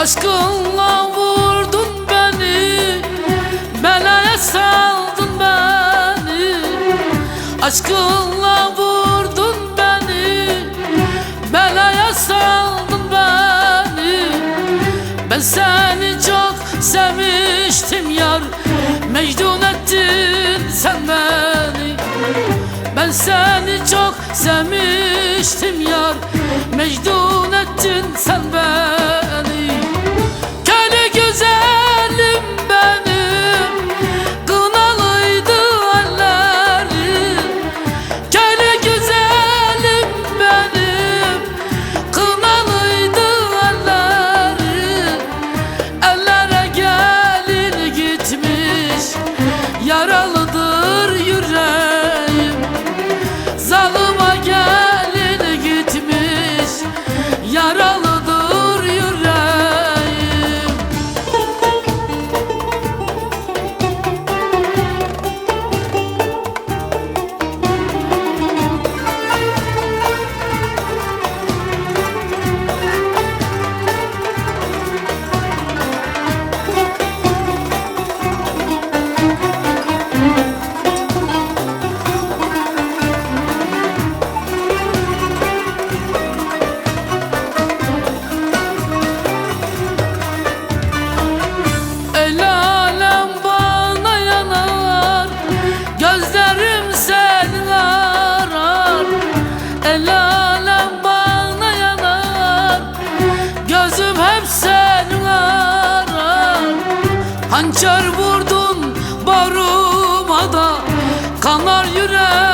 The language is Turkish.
Aşkınla vurdun beni Belaya saldın beni. Aşkınla vurdun beni Belaya saldın beni. Ben seni çok sevmiştim yar Mecnun ettin sen beni. Ben seni çok sevmiştim yar Mecnun ettin sen beni Yaralıdır yüreğim. Zalıma gelin gitmiş Yaralıdır Hançer vurdun baruma da Kanar yürek